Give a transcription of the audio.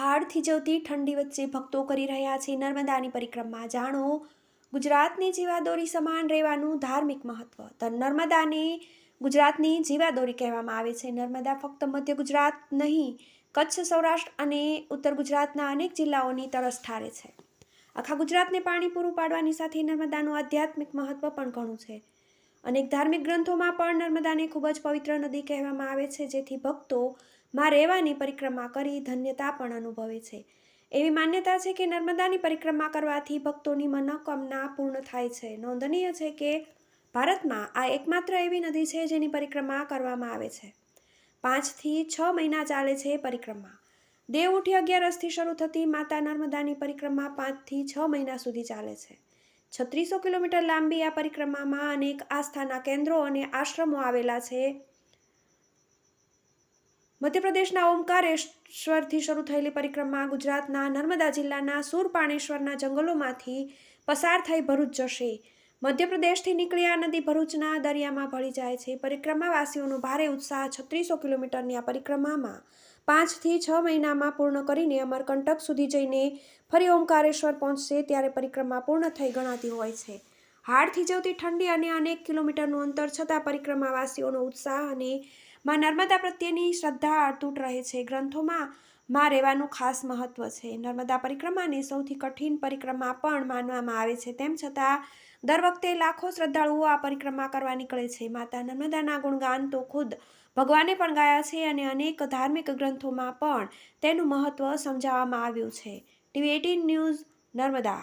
હાડ થીજવતી ઠંડી વચ્ચે ભક્તો કરી રહ્યા છે. નર્મદાની પરિક્રમા જાણો, ગુજરાતની જીવાદોરી સમાન રહેવાનું ધાર્મિક મહત્વ. તો નર્મદાને ગુજરાતની જીવાદોરી કહેવામાં આવે છે. નર્મદા ફક્ત મધ્ય ગુજરાત નહીં, કચ્છ, સૌરાષ્ટ્ર અને ઉત્તર ગુજરાતના અનેક જિલ્લાઓની તરસ ઠારે છે. આખા ગુજરાતને પાણી પૂરું પાડવાની સાથે નર્મદાનું આધ્યાત્મિક મહત્વ પણ ઘણું છે. અનેક ધાર્મિક ગ્રંથોમાં પણ નર્મદાને ખૂબ જ પવિત્ર નદી કહેવામાં આવે છે, જેથી ભક્તો માં રહેવાની પરિક્રમા કરી ધન્યતા પણ અનુભવે છે. એવી માન્યતા છે કે નર્મદાની પરિક્રમા કરવાથી ભક્તોની મનોકામના પૂર્ણ થાય છે. નોંધનીય છે કે ભારતમાં આ એકમાત્ર એવી નદી છે જેની પરિક્રમા કરવામાં આવે છે. પાંચથી છ મહિના ચાલે છે પરિક્રમા. દેવ ઉઠી અગિયારસથી શરૂ થતી માતા નર્મદાની પરિક્રમા પાંચથી છ મહિના સુધી ચાલે છે. છત્રીસો કિલોમીટર લાંબી આ પરિક્રમામાં અનેક આસ્થાના કેન્દ્રો અને આશ્રમો આવેલા છે. મધ્યપ્રદેશના ઓમકારેશ્વરથી શરૂ થયેલી પરિક્રમા ગુજરાતના નર્મદા જિલ્લાના સુરપાણેશ્વરના જંગલોમાંથી પસાર થઈ ભરૂચ જશે. મધ્યપ્રદેશથી નીકળી આ નદી ભરૂચના દરિયામાં ભળી જાય છે. પરિક્રમાવાસીઓનો ભારે ઉત્સાહ છત્રીસો કિલોમીટરની આ પરિક્રમામાં પાંચથી છ મહિનામાં પૂર્ણ કરીને અમરકંટક સુધી જઈને ફરી ઓમકારેશ્વર પહોંચશે ત્યારે પરિક્રમા પૂર્ણ થઈ ગણાતી હોય છે. હાડથી જવતી ઠંડી અને અનેક કિલોમીટરનું અંતર છતાં પરિક્રમાવાસીઓનો ઉત્સાહ અને માં નર્મદા પ્રત્યેની શ્રદ્ધા અતૂટ રહે છે. ગ્રંથોમાં માં રહેવાનું ખાસ મહત્વ છે. નર્મદા પરિક્રમાને સૌથી કઠિન પરિક્રમા પણ માનવામાં આવે છે. તેમ છતાં, દર વખતે લાખો શ્રદ્ધાળુઓ આ પરિક્રમા કરવા નીકળે છે. માતા નર્મદાના ગુણગાન તો ખુદ ભગવાને પણ ગાયા છે અને અનેક ધાર્મિક ગ્રંથોમાં પણ તેનું મહત્ત્વ સમજાવવામાં આવ્યું છે. TV eighteen news, Narmada